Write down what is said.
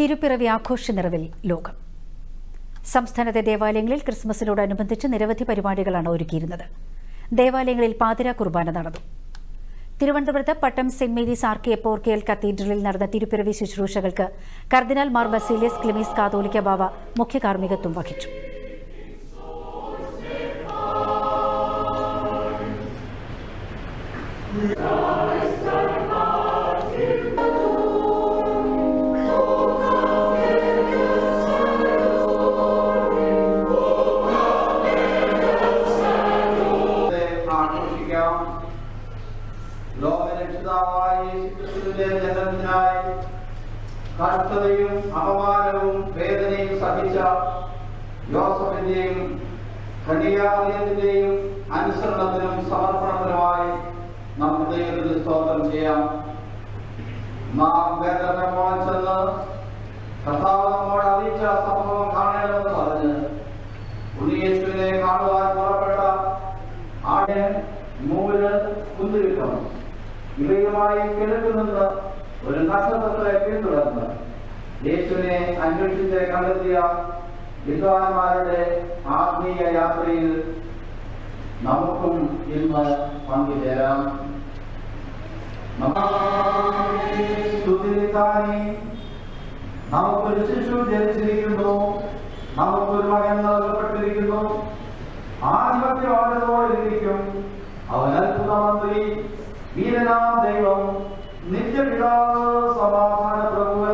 തിരുപ്പിറവി ആഘോഷ നിറവിൽ ലോകം. സംസ്ഥാനത്തെ ദേവാലയങ്ങളിൽ ക്രിസ്മസിനോടനുബന്ധിച്ച് നിരവധി പരിപാടികളാണ് ഒരുക്കിയിരുന്നത്. ദേവാലയങ്ങളിൽ പാതിര കുർബാന നടന്നു. തിരുവനന്തപുരത്ത് പട്ടം സെന്റ് മേരീസ് ആർക്കി എപ്പോർക്കിയൽ കത്തീഡ്രലിൽ നടന്ന തിരുപ്പിറവി ശുശ്രൂഷകൾക്ക് കർദിനാൾ മാർ ബസീലിയസ് ക്ലിമീസ് കാതോലിക്ക ബാവ മുഖ്യ കാർമ്മികത്വം വഹിച്ചു. ഇന്നത്തെ ആഘോഷിക്കാം ലോകരക്ഷിതാവായ യേശുക്രിസ്തുവിന്റെ ജനനത്തിനായി കഷ്ടതയും അപമാനവും വേദനയും സഹിച്ച യോസഫിന്റെയും കന്യാമറിയത്തിന്റെയും അനുസരണത്തിനും സമർപ്പണത്തിനുമായി നമുക്ക് ദൈവത്തിന് സ്തോത്രം ചെയ്യാം. നാം വേദനപ്രമാണം ചെന്ന് കർത്താവ് നമ്മോട് അറിയിച്ച സംഭവം കാണണമെന്ന് പറഞ്ഞ് ഉണ്ണിയേശുവിനെ കാണുവാൻ പുറപ്പെട്ട ആട് മൂര് കുന്തിരിക്കണം. ഇവയുമായി കിഴക്ക് നിന്ന് ഒരു നക്ഷത്രത്തെ പിന്തുടർന്ന്. യേശുവിനെ അന്വേഷിച്ച് കണ്ടെത്തിയ വിദ്വാൻമാരുടെ ആത്മീയ യാത്രയിൽ നമുക്കും ഇന്ന് പങ്കുചേരാം. നമുക്കൊരു ശിശു ജനിച്ചിരിക്കുന്നു. നമുക്കൊരു മകൻ നൽകപ്പെട്ടിരിക്കുന്നു. एवं నిత్య విలాస సమాధాన ప్రభు